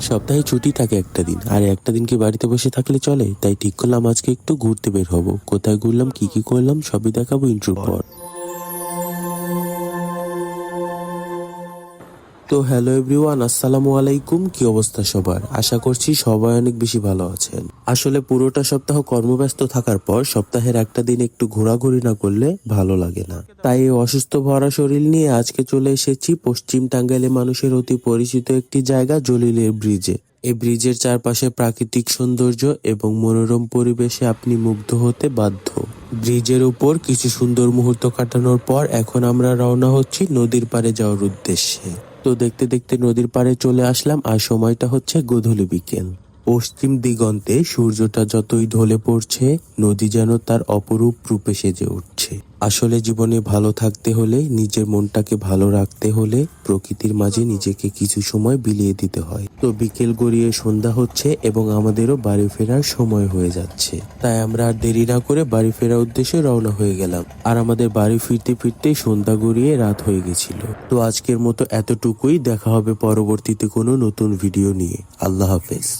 সপ্তাহে ছুটি থাকে একটা দিন। আর একটা দিন কি বাড়িতে বসে থাকলে চলে? তাই ঠিক করলাম আজকে একটু ঘুরতে বের হব। কোথায় ঘুরলাম, কি কি করলাম, সবই দেখাবো ইন্ট্রোর পর। তো হ্যালো এভরিওয়ান, আসসালামু আলাইকুম। কি অবস্থা সবার? আশা করছি সবাই অনেক বেশি ভালো আছেন। আসলে পুরোটা সপ্তাহ কর্মব্যস্ত থাকার পর সপ্তাহের একটা দিন একটু ঘোরাঘুরি না করলে ভালো লাগে না। তাই এই অসুস্থ ভরা শরীর নিয়ে আজকে চলে এসেছি পশ্চিম টাঙ্গাইলে মানুষের অতি পরিচিত একটি জায়গা, জলিলের ব্রিজে। এই ব্রিজের চারপাশে প্রাকৃতিক সৌন্দর্য এবং মনোরম পরিবেশে আপনি মুগ্ধ হতে বাধ্য। ব্রিজের উপর কিছু সুন্দর মুহূর্ত কাটানোর পর এখন আমরা রওনা হচ্ছি নদীর পাড়ে যাওয়ার উদ্দেশ্যে। তো দেখতে দেখতে নদীর পাড়ে চলে আসলাম, আর সময়টা হচ্ছে গোধূলি বিকেল। পশ্চিম দিগন্তে সূর্যটা যতই ঢলে পড়ছে, নদী যেন তার অপরূপ রূপে সেজে উঠছে। আসলে জীবনে ভালো থাকতে হলে, নিজের মনটাকে ভালো রাখতে হলে প্রকৃতির মাঝে নিজেকে কিছু সময় বিলিয়ে দিতে হয়। তো বিকেল গড়িয়ে সন্ধ্যা হচ্ছে এবং আমাদেরও বাড়ি ফেরার সময় হয়ে যাচ্ছে। তাই আমরা আর দেরি না করে বাড়ি ফেরার উদ্দেশ্যে রওনা হয়ে গেলাম। আর আমাদের বাড়ি ফিরতে ফিরতে সন্ধ্যা গড়িয়ে রাত হয়ে গেছিল। তো আজকের মতো এতটুকুই। দেখা হবে পরবর্তীতে কোনো নতুন ভিডিও নিয়ে। আল্লাহ হাফেজ।